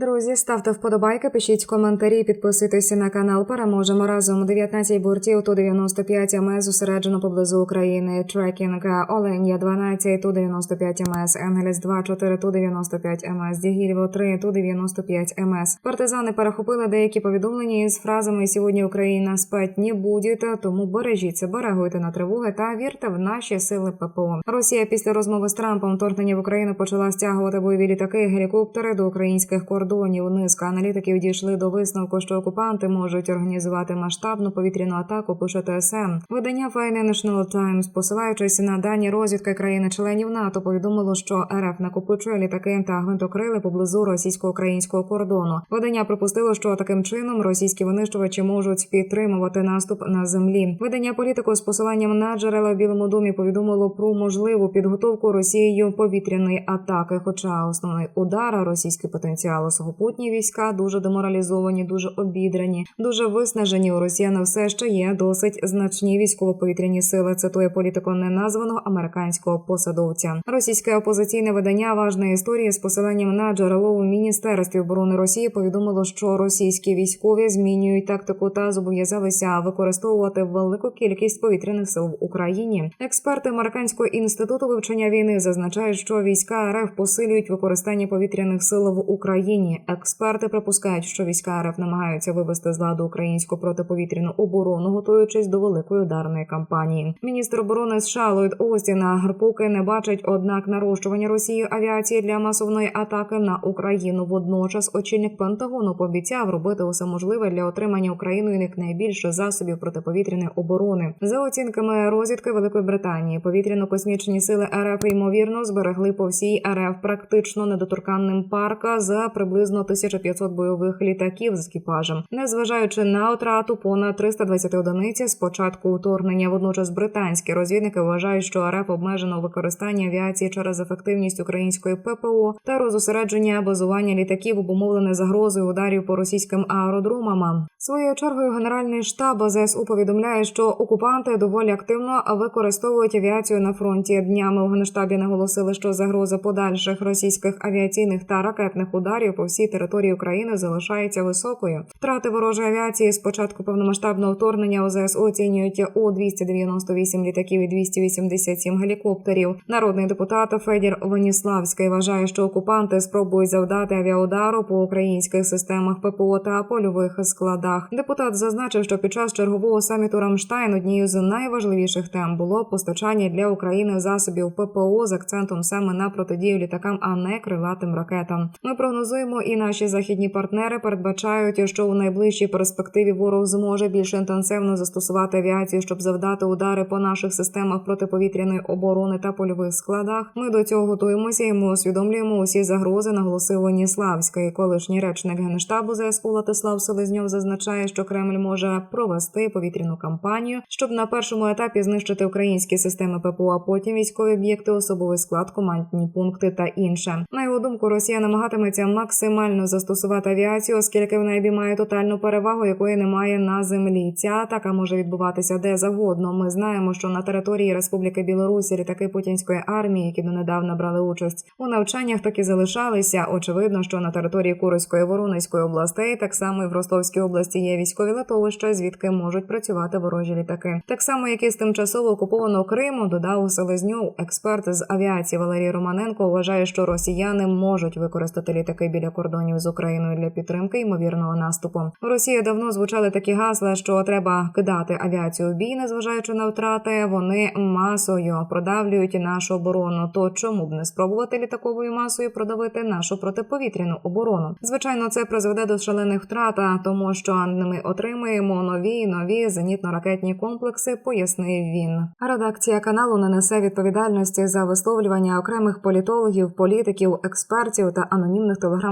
Друзі, ставте вподобайки, пишіть коментарі, підписуйтеся на канал. Переможемо разом. 19 бортів ту 95 МС зосереджено поблизу України. Трекінг Оленя 12 ту 95 МС, Енгелес 2 4 ту 95 МС, Дігільво 3 ту 95 МС. Партизани перехопили деякі повідомлення із фразами Сьогодні Україна спать не буде, тому бережіть себе, реагуйте на тривоги та вірте в наші сили ППО. Росія після розмови з Трампом вторгнення в Україну почала стягувати бойові літаки, гелікоптери до українських кордонів. Низка аналітиків дійшли до висновку, що окупанти можуть організувати масштабну повітряну атаку. Пише ТСН. Видання Financial Times, посилаючись на дані розвідки країни-членів НАТО, повідомило, що РФ накопичує літаки та гвинтокрили поблизу російсько-українського кордону. Видання припустило, що таким чином російські винищувачі можуть підтримувати наступ на землі. Видання політику з посиланням на джерела в Білому домі повідомило про можливу підготовку Росією повітряної атаки. Хоча основний удар російський потенціал сухопутні війська дуже деморалізовані, дуже обідрані, дуже виснажені. У росіян все ще є досить значні військово-повітряні сили. Цитує політико неназваного американського посадовця. Російське опозиційне видання важної історії з посиланням на джерело у міністерстві оборони Росії повідомило, що російські військові змінюють тактику та зобов'язалися використовувати велику кількість повітряних сил в Україні. Експерти американського інституту вивчення війни зазначають, що війська РФ посилюють використання повітряних сил в Україні. Експерти припускають, що війська РФ намагаються вивести з ладу українську протиповітряну оборону, готуючись до великої ударної кампанії. Міністр оборони США Ллойд Остін поки не бачить, однак нарощування Росії авіації для масової атаки на Україну. Водночас очільник Пентагону пообіцяв робити усе можливе для отримання Україною якнайбільше засобів протиповітряної оборони. За оцінками розвідки Великої Британії, повітряно-космічні сили РФ ймовірно зберегли по всій РФ практично недоторканним парка за приблизно 1500 бойових літаків з екіпажем, незважаючи на втрату понад 320 одиниць з початку вторгнення. Водночас британські розвідники вважають, що РФ обмежено у використанні авіації через ефективність української ППО та розосередження базування літаків обумовлене загрозою ударів по російським аеродромам. Своєю чергою генеральний штаб ЗСУ повідомляє, що окупанти доволі активно використовують авіацію на фронті. Днями у генштабі наголосили, що загроза подальших російських авіаційних та ракетних ударів по всій території України залишається високою. Втрати ворожої авіації з початку повномасштабного вторгнення ОЗС оцінюють у 298 літаків і 287 гелікоптерів. Народний депутат Федір Веніславський вважає, що окупанти спробують завдати авіаудару по українських системах ППО та польових складах. Депутат зазначив, що під час чергового саміту Рамштайн однією з найважливіших тем було постачання для України засобів ППО з акцентом саме на протидію літакам, а не крилатим ракетам. Ми прогнозуємо, і наші західні партнери передбачають, що у найближчій перспективі ворог зможе більш інтенсивно застосувати авіацію, щоб завдати удари по наших системах протиповітряної оборони та польових складах. Ми до цього готуємося і ми усвідомлюємо усі загрози. Наголосив Веніславський. Колишній речник генштабу ЗСУ Латислав Селезньов зазначає, що Кремль може провести повітряну кампанію, щоб на першому етапі знищити українські системи ППО, а потім військові об'єкти, особовий склад, командні пункти та інше. На його думку, Росія намагатиметься максимально застосувати авіацію, оскільки в небі має тотальну перевагу, якої немає на землі. Ця атака може відбуватися де завгодно. Ми знаємо, що на території Республіки Білорусі літаки путінської армії, які донедавна брали участь у навчаннях, так і залишалися. Очевидно, що на території Курської Воронезької областей, так само і в Ростовській області є військові литовища, звідки можуть працювати ворожі літаки. Так само, як і з тимчасово окупованого Криму, додав Селезньов. Експерт з авіації Валерій Романенко вважає, що росіяни можуть використати літаки біля кордонів з Україною для підтримки ймовірного наступу. В Росії давно звучали такі гасла, що треба кидати авіацію в бій, незважаючи на втрати. Вони масою продавлюють нашу оборону. То чому б не спробувати літаковою масою продавити нашу протиповітряну оборону? Звичайно, це призведе до шалених втрат, тому що ми отримаємо нові нові зенітно-ракетні комплекси, пояснив він. Редакція каналу не несе відповідальності за висловлювання окремих політологів, політиків, експертів та анонімних